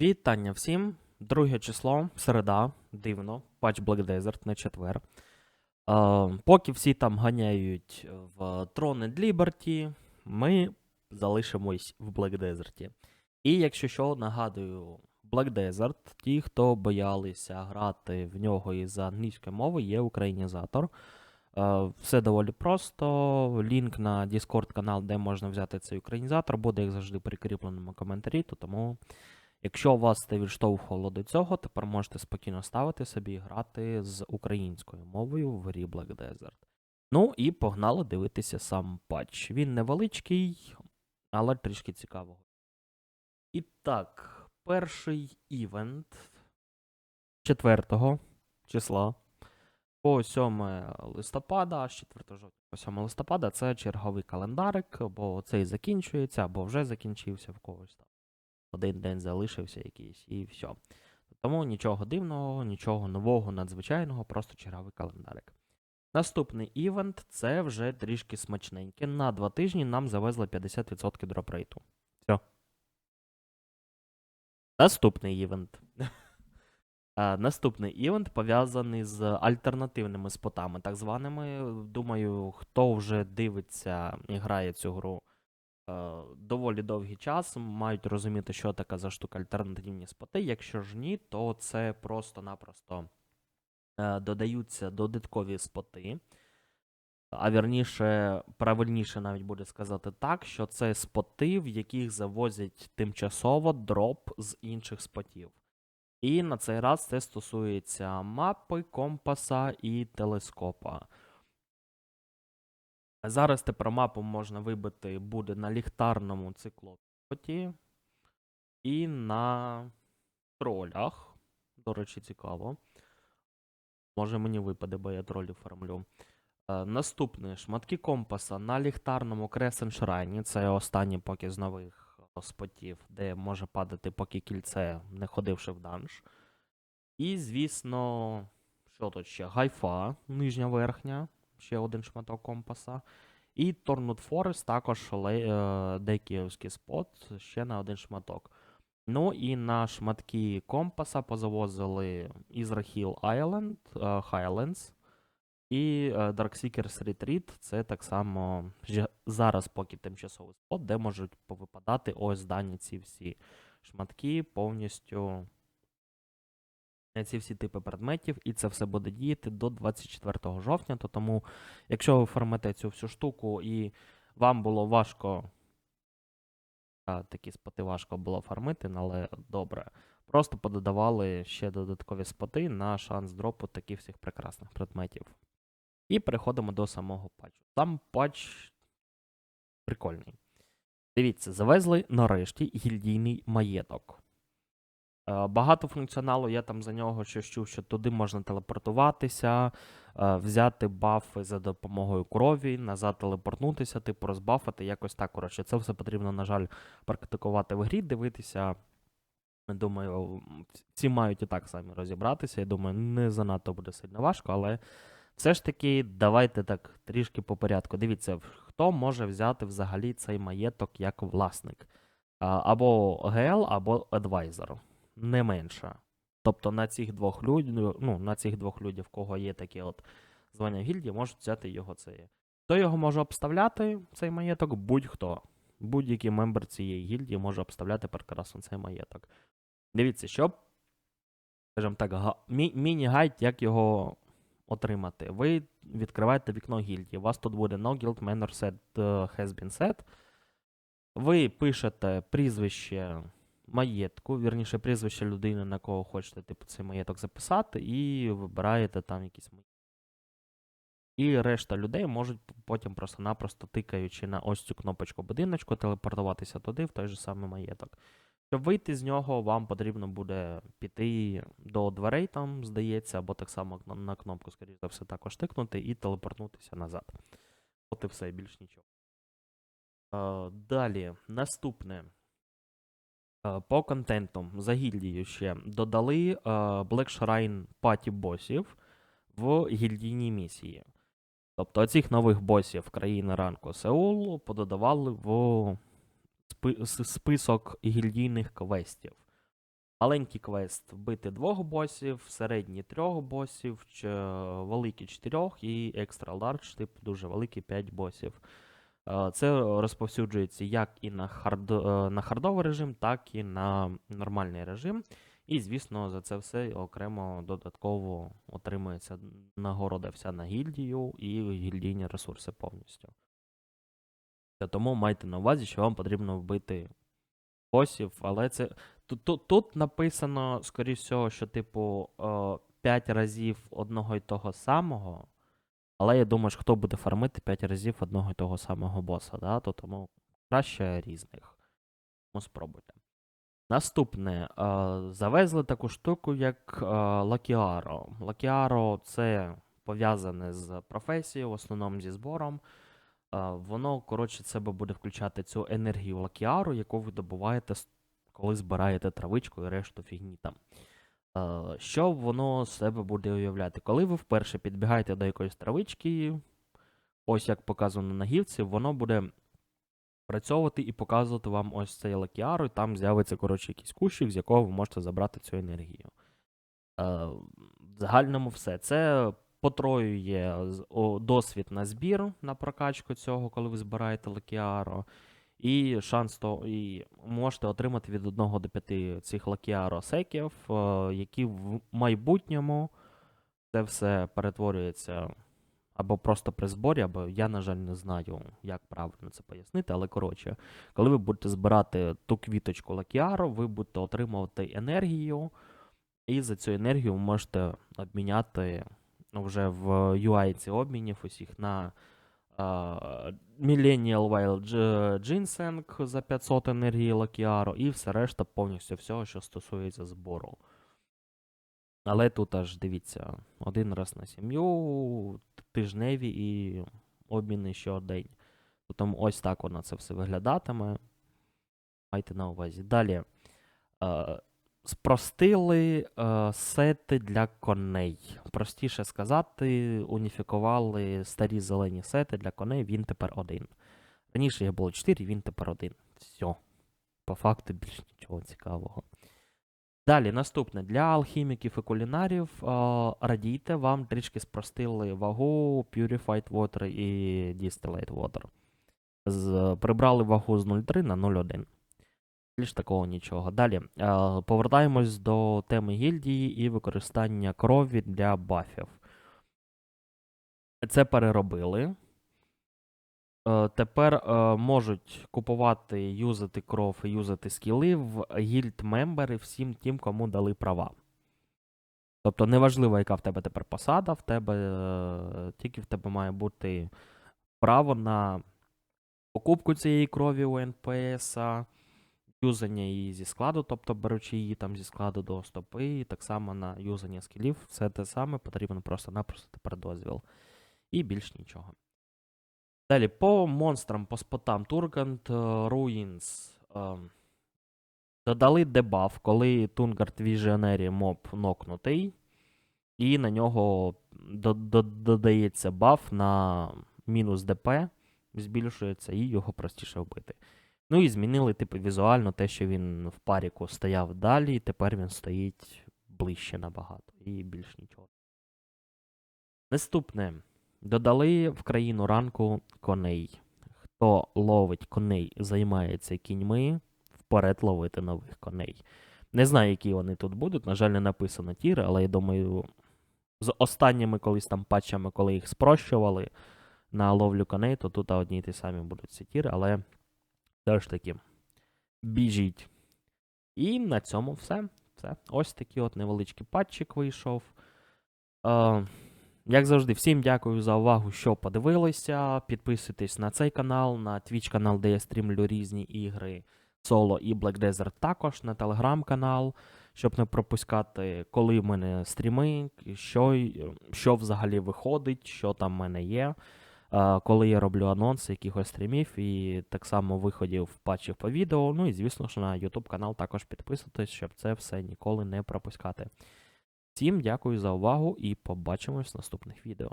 Вітання всім. Друге число, середа, дивно, патч Black Desert на четвер. Е, поки всі там ганяють в Troned Liberty, ми залишимось в Black Desert. І якщо що, нагадую, Black Desert, ті, хто боялися грати в нього із англійської мови, є українізатор. Е, Все доволі просто. Лінк на Discord канал, де можна взяти цей українізатор, буде, як завжди, прикріпленому коментарі, то тому. Якщо вас це відштовхувало до цього, тепер можете спокійно ставити собі і грати з українською мовою в грі Black Desert. Ну і погнали дивитися сам патч. Він невеличкий, але трішки цікавого. І так, перший івент 4 числа по 7 листопада, з 4 жовтня по 7 листопада це черговий календарик, бо цей закінчується, або вже закінчився в когось там один день залишився якийсь, і все. Тому нічого дивного, нічого нового, надзвичайного, просто черговий календарик. Наступний івент це вже трішки смачненьке. На два тижні нам завезли 50% дропрейту. Все. Наступний івент. Наступний івент пов'язаний з альтернативними спотами, так званими. Думаю, хто вже дивиться і грає цю гру доволі довгий час, мають розуміти, що така за штука альтернативні споти. Якщо ж ні, то це просто-напросто е, додаються додаткові споти. А вірніше, правильніше навіть буде сказати так, що це споти, в яких завозять тимчасово дроп з інших спотів. І на цей раз це стосується мапи, компаса і телескопа. Зараз тепер мапу можна вибити буде на ліхтарному циклопі і на тролях. До речі, цікаво. Може мені випаде, бо я тролів фармлю. Е, наступне шматки компаса на ліхтарному Shrine. Це останній поки з нових спотів, де може падати, поки кільце не ходивши в данж. І, звісно, що тут ще? Гайфа, нижня верхня ще один шматок компаса. І Торнут Форест також е, декіївський спот, ще на один шматок. Ну і на шматки компаса позавозили Ізрахіл е, Highlands і е, Darkseekers Retreat. Це так само зараз поки тимчасовий спот, де можуть повипадати ось дані ці всі шматки повністю ці всі типи предметів, і це все буде діяти до 24 жовтня. То тому, якщо ви формите цю всю штуку і вам було важко, такі споти важко було фармити, але добре. Просто пододавали ще додаткові споти на шанс дропу таких всіх прекрасних предметів. І переходимо до самого патчу. Сам патч прикольний. Дивіться, завезли нарешті гільдійний маєток. Е, Багато функціоналу я там за нього щось чув, що туди можна телепортуватися, е, взяти бафи за допомогою крові, назад телепортнутися, типу розбафати, якось так. Коротше, це все потрібно, на жаль, практикувати в грі, дивитися. Думаю, всі мають і так самі розібратися. Я думаю, не занадто буде сильно важко, але все ж таки, давайте так трішки по порядку. Дивіться, хто може взяти взагалі цей маєток як власник. Або ГЛ, або адвайзер не менша. Тобто на цих двох людях, ну, на цих двох людях, в кого є таке от звання гільдії, можуть взяти його це. Хто його може обставляти, цей маєток? Будь-хто. Будь-який мембер цієї гільдії може обставляти прекрасно цей маєток. Дивіться, щоб, скажімо так, га- мі- міні-гайд, як його отримати. Ви відкриваєте вікно гільдії. У вас тут буде No Guild Manor Set е, has been set. Ви пишете прізвище маєтку, вірніше прізвище людини, на кого хочете типу, цей маєток записати, і вибираєте там якісь маєтки. І решта людей можуть потім просто-напросто тикаючи на ось цю кнопочку будиночку, телепортуватися туди, в той же самий маєток. Щоб вийти з нього, вам потрібно буде піти до дверей, там, здається, або так само на- кнопку, скоріш за все, також тикнути і телепортнутися назад. От і все, більш нічого. Е, Далі, наступне. Е, По контенту за гільдією ще додали е, Black Shrine паті босів в гільдійній місії. Тобто цих нових босів країни ранку Сеул пододавали в список гільдійних квестів. Маленький квест вбити двох босів, середній трьох босів, великий чотирьох і екстра лардж, типу дуже великий 5 босів. Е, Це розповсюджується як і на, хард... е, на хардовий режим, так і на нормальний режим. І, звісно, за це все окремо додатково отримується нагорода вся на гільдію і гільдійні ресурси повністю. Тому майте на увазі, що вам потрібно вбити босів, але це. Тут, тут, тут написано, скоріш всього, що, типу, 5 разів одного і того самого. Але я думаю, що хто буде фармити 5 разів одного і того самого боса, да? то тому краще різних. Тому спробуйте. Наступне. Завезли таку штуку, як Лакіаро. Лакіаро це пов'язане з професією, в основному зі збором. Воно, коротше, себе буде включати цю енергію Лакіару, яку ви добуваєте, коли збираєте травичку і решту фігні там. Е, Що воно з себе буде уявляти? Коли ви вперше підбігаєте до якоїсь травички, ось як показано на гівці, воно буде працьовувати і показувати вам ось цей лакіару, і там з'явиться, коротше, якийсь кущик, з якого ви можете забрати цю енергію. Е, В загальному все. Це потроює досвід на збір на прокачку цього, коли ви збираєте лакіаро. І шанс то і можете отримати від 1 до 5 цих лакіаро секів, е, які в майбутньому це все перетворюється або просто при зборі, або я, на жаль, не знаю, як правильно це пояснити. Але коротше, коли ви будете збирати ту квіточку лакіаро, ви будете отримувати енергію, і за цю енергію ви можете обміняти вже в UI обмінів усіх на Millennial Wild Ginseng за 500 енергії Лакіаро і все решта повністю всього, що стосується збору. Але тут аж дивіться, один раз на сім'ю, тижневі і обміни щодень. Тому ось так воно це все виглядатиме. Майте на увазі. Далі. Спростили е, сети для коней. Простіше сказати, уніфікували старі зелені сети для коней, він тепер один. Раніше їх було 4, він тепер один. Все. По факту більш нічого цікавого. Далі, наступне. Для алхіміків і кулінарів е, радійте, вам трішки спростили вагу Purified Water і Distilled Water. З, прибрали вагу з 0,3 на 0,1. Більш такого нічого. Далі. Е, повертаємось до теми гільдії і використання крові для бафів. Це переробили. Е, Тепер е, можуть купувати, юзати кров і юзати скіли в гільд мембери всім тим, кому дали права. Тобто неважливо, яка в тебе тепер посада, в тебе тільки в тебе має бути право на покупку цієї крові у НПСа, юзання її зі складу, тобто беручи її там зі складу до стопи, і так само на юзання скілів, все те саме, потрібно просто-напросто тепер дозвіл. І більш нічого. Далі по монстрам, по спотам Тургант Руїнс. Додали дебаф, коли Тунгард Віжіонері моб нокнутий, і на нього до- до- додається баф на мінус ДП, збільшується, і його простіше вбити. Ну і змінили, типу, візуально те, що він в паріку стояв далі, і тепер він стоїть ближче набагато. І більш нічого. Наступне. Додали в країну ранку коней. Хто ловить коней, займається кіньми, вперед ловити нових коней. Не знаю, які вони тут будуть. На жаль, не написано тіри, але я думаю, з останніми колись там патчами, коли їх спрощували на ловлю коней, то тут одні й ті самі будуть ці тіри, але все таки біжіть. І на цьому все. все. Ось такий от невеличкий патчик вийшов. Е, як завжди, всім дякую за увагу, що подивилися. Підписуйтесь на цей канал, на Twitch канал, де я стрімлю різні ігри Solo і Black Desert також, на телеграм-канал, щоб не пропускати, коли в мене стріми, що, що взагалі виходить, що там в мене є. Коли я роблю анонси якихось стрімів і так само виходів патчів по відео. Ну і звісно ж на YouTube канал також підписуйтесь, щоб це все ніколи не пропускати. Всім дякую за увагу і побачимось в наступних відео.